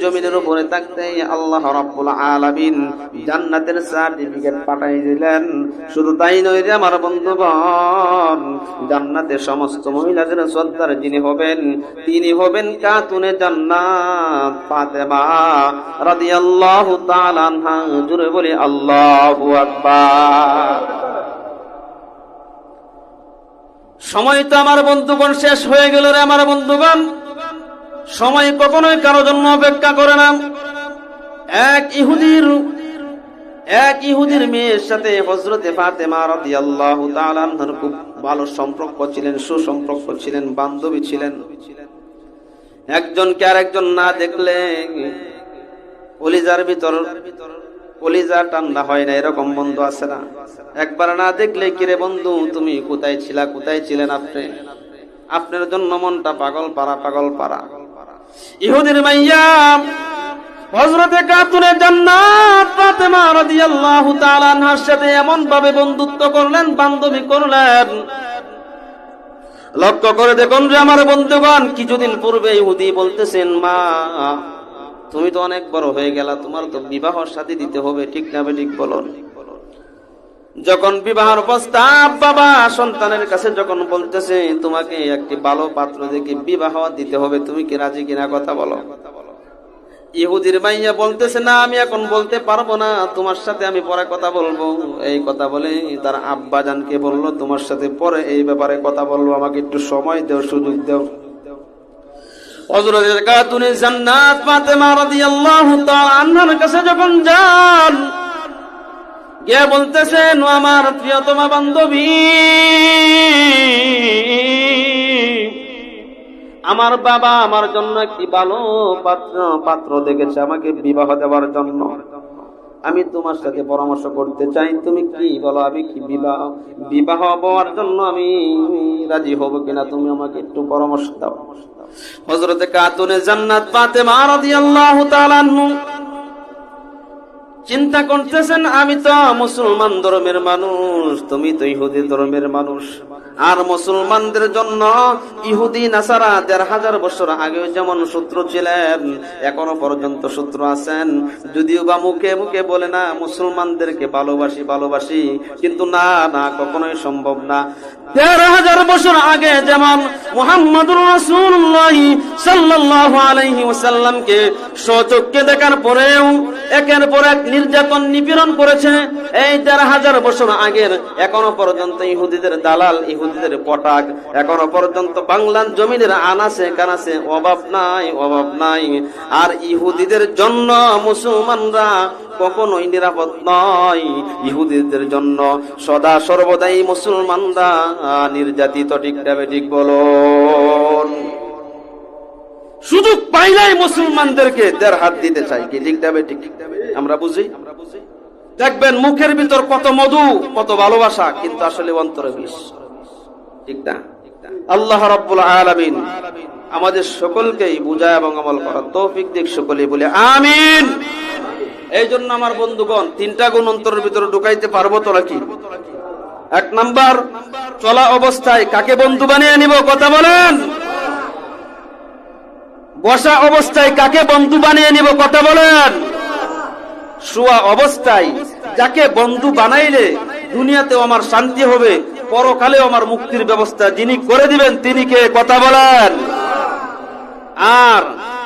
জমিনের উপরে থাকতে আল্লাহ আলামিন জান্নাতের সার্টিফিকেট পাঠাই দিলেন। শুধু তাই নয় রে আমার বন্ধুগণ সমস্ত মহিলাদের শ্রদ্ধার যিনি হবেন, তিনি হবেন কাতুনে জান্নাত ফাতেমা রাদিয়াল্লাহু তাআলা আনহা। জুড়ে বলি, আল্লাহু আকবার। সময় তো আমার বন্ধুগণ শেষ হয়ে গেল রে আমার বন্ধুগণ। সময় কখনোই কারও জন্য অপেক্ষা করে না। এক ইহুদির এক ইহুদির মেয়ের সাথে হজরতে ফাতেমা খুব ভালো সম্পর্ক ছিলেন, সুসম্পর্ক ছিলেন, বান্ধবী ছিলেন। একজনকে আর একজন না দেখলে কলিজার ভিতর, কলিজা ঠান্ডা হয় না, এরকম বন্ধু আছে না। একবার না দেখলে, কিরে বন্ধু, তুমি কোথায় ছিলা, কোথায় ছিলেন আপনি? আপনার জন্য মনটা পাগল পারা পাগল পারা ইহুদির মাইয়া, হযরতে কাতুনে জান্নাত ফাতেমা রাদিয়াল্লাহু তাআলা সাথে এমন ভাবে বন্ধুত্ব করলেন, বান্ধবী করলেন। লক্ষ্য করে দেখুন যে আমার বন্ধুগণ, কিছুদিন পূর্বে ইহুদি বলতেছেন, মা, তুমি তো অনেক বড় হয়ে গেলা, তোমার তো বিবাহ সাথী দিতে হবে, ঠিক না ঠিক বলুন। যখন বিবাহের প্রস্তাব, বাবা সন্তানের কাছে যখন বলতেছে, তোমাকে একটি ভালো পাত্র দেখে বিবাহ দিতে হবে, তুমি কি রাজি কিনা কথা বলো? ইহুদির মাইয়া বলতেছে, না, আমি এখন বলতে পারব না, তোমার সাথে আমি পরে কথা বলব। এই কথা বলে তার আব্বা জানকে বলল, তোমার সাথে পরে এই ব্যাপারে কথা বলব, আমাকে একটু সময় দেও, সুযোগ দেও। হযরতের কাতুনে জান্নাত ফাতেমা রাদিয়াল্লাহু তাআলা আনহার কাছে যখন যান গিয়ে বলতেছেন আমার প্রিয়তমা বান্ধবী? আমার বাবা আমার জন্য একটি ভালো পাত্র পাত্র দেখেছে আমাকে বিবাহ দেওয়ার জন্য। আমি তোমার সাথে পরামর্শ করতে চাই, তুমি কি বলো? আমি কি বিবাহ বিবাহ হওয়ার জন্য আমি রাজি হব কিনা? তুমি আমাকে একটু পরামর্শ দাও। হজরতে কাতুনে জান্নাত ফাতেমা রাদিয়াল্লাহু তাআলা আনহু চিন্তা করতেছেন আমি তো মুসলমান ধর্মের মানুষ তুমি তো ইহুদি ধর্মের মানুষ। আর মুসলমানদের জন্য ইহুদি, নাসারা দেড় হাজার বছর আগেও যেমন শত্রু ছিলেন, এখনও পর্যন্ত শত্রু আছেন। যদিও বা মুখে মুখে বলে না, মুসলমানদেরকে ভালোবাসি ভালোবাসি, কিন্তু না না, কখনোই সম্ভব না। দেড় হাজার বছর আগে যেমন মোহাম্মদুর ওয়াসাল্লামকে সচক্ষে দেখার পরেও, একের পর এক নির্যাতন, নিপীড়ন করেছে, এই দেড় হাজার বছর আগের, এখনও পর্যন্ত ইহুদিদের দালাল ইহুদিদের পটাক এখনও পর্যন্ত বাংলার জমিনের আনাসে কানাসে অভাব নাই অভাব নাই। আর ইহুদিদের জন্য মুসলমানরা কখনোই নিরাপদ নয়। ইহুদিদের জন্য সদা সর্বদাই মুসলমানরা নির্যাতিত, ঠিক ঠিক বলুন সুযোগ পাইলাই মুসলমানদেরকে দেড় হাত দিতে চাই কি, ঠিক যাবে ঠিক? আমরা বুঝি? দেখবেন মুখের ভিতর কত মধু, কত ভালোবাসা, কিন্তু আসলে অন্তরে বিষ। আল্লাহ রাব্বুল আলামিন আমাদের সকলকেই বুঝা এবং আমল করার তৌফিক দিক সকলেই বলে আমিন। এই জন্য আমার বন্ধুগণ, তিনটা গুণ অন্তরের ভিতরে ঢুকাইতে পারব তো নাকি? এক নাম্বার, চলা অবস্থায় কাকে বন্ধু বানিয়ে নিব কথা বলেন? বসা অবস্থায় কাকে বন্ধু বানিয়ে নিব কথা বলেন? শুয়া অবস্থায় যাকে বন্ধু বানাইলে দুনিয়াতেও আমার শান্তি হবে পরকালেও আমার মুক্তির ব্যবস্থা যিনি করে দিবেন, তিনি কে? কথা বলেন। আর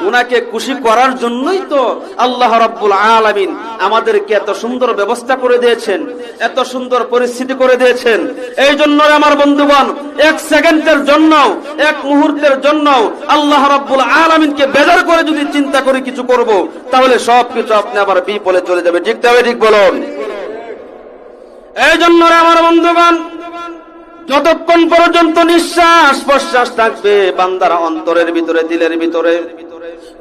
উনাকে খুশি করার জন্যই তো আল্লাহ রাব্বুল আলামিন আমাদেরকে এত সুন্দর ব্যবস্থা করে দিয়েছেন, এত সুন্দর পরিস্থিতি করে দিয়েছেন। এই জন্য আমার বন্ধুগণ, এক সেকেন্ডের জন্য এক মুহূর্তের জন্য আল্লাহ রাব্বুল আলামিনকে বেজার করে যদি চিন্তা করে কিছু করব, তাহলে সব কিছু আপনি আবার বিপলে চলে যাবে। ঠিক তবে ঠিক বলুন। এই জন্য আমার বন্ধুগণ যতক্ষণ পর্যন্ত নিঃশ্বাস প্রশ্বাস থাকবে, বান্দার অন্তরের ভিতরে, দিলের ভিতরে,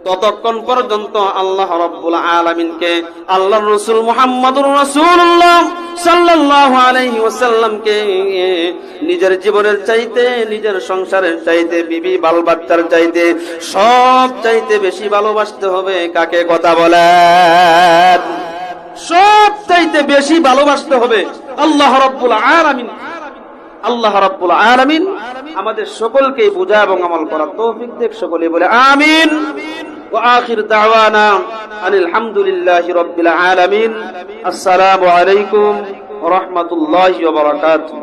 ততক্ষণ পর্যন্ত আল্লাহ রব্বুল আলমিনকে আল্লাহ রসুল মোহাম্মদুর রসুল্লাহ সাল্লাল্লাহু আলাইহি ওয়াসাল্লামকে, নিজের জীবনের চাইতে, নিজের সংসারের চাইতে, বিবি বাল বাচ্চার চাইতে, সব চাইতে বেশি ভালোবাসতে হবে। কাকে কথা বলেন? সব চাইতে বেশি ভালোবাসতে হবে আল্লাহ রব্বুল আলামিন। আল্লাহ রাব্বুল আলামিন আমাদের সকলকে বোঝা এবং আমল করার তৌফিক দেখ সকলে বলে আমিন وآخر دعوانا أن الحمد لله رب العالمين السلام عليكم ورحمة الله وبركاته